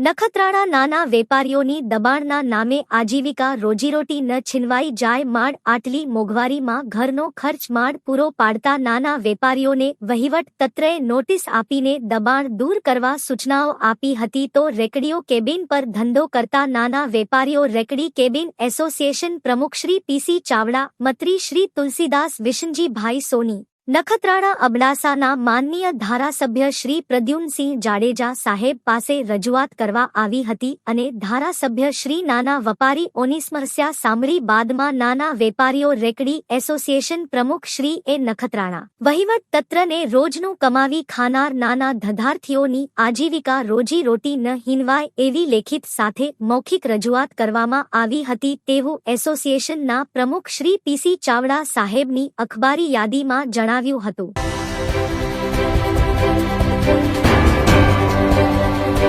નખત્રાણા નાના વેપારીઓની દબાણના નામે આજીવિકા રોજીરોટી ન છીનવાઈ જાય માડ આટલી મોંઘવારીમાં ઘરનો ખર્ચ માડ પૂરો પાડતા નાના વેપારીઓને વહીવટ તંત્રએ નોટિસ આપીને દબાણ દૂર કરવા સૂચનાઓ આપી હતી તો રેકડીઓ કેબિન પર ધંધો કરતા નાના વેપારીઓ રેકડી કેબિન એસોસિએશન પ્રમુખ શ્રી પીસી ચાવડા, મંત્રી શ્રી તુલસીદાસ વિશનજીભાઈ સોની નખત્રાણા અબડાસાના માનનીય ધારાસભ્ય શ્રી પ્રદ્યુમનસિંહ જાડેજા સાહેબ પાસે રજૂઆત કરવા આવી હતી અને ધારાસભ્ય શ્રી નાના વેપારીઓની સમસ્યા સાંભળી બાદમાં નાના વેપારીઓ રેકડી એસોસિએશન પ્રમુખ શ્રી એ નખત્રાણા વહીવટ તંત્રને રોજનું કમાવી ખાનાર નાના ધધાર્થીઓની આજીવિકા રોજી રોટી ન હિનવાય એવી લેખિત સાથે મૌખિક રજૂઆત કરવામાં આવી હતી તેવું એસોસિએશનના પ્રમુખ શ્રી પીસી ચાવડા સાહેબની અખબારી યાદીમાં જણાવ્યું હતું.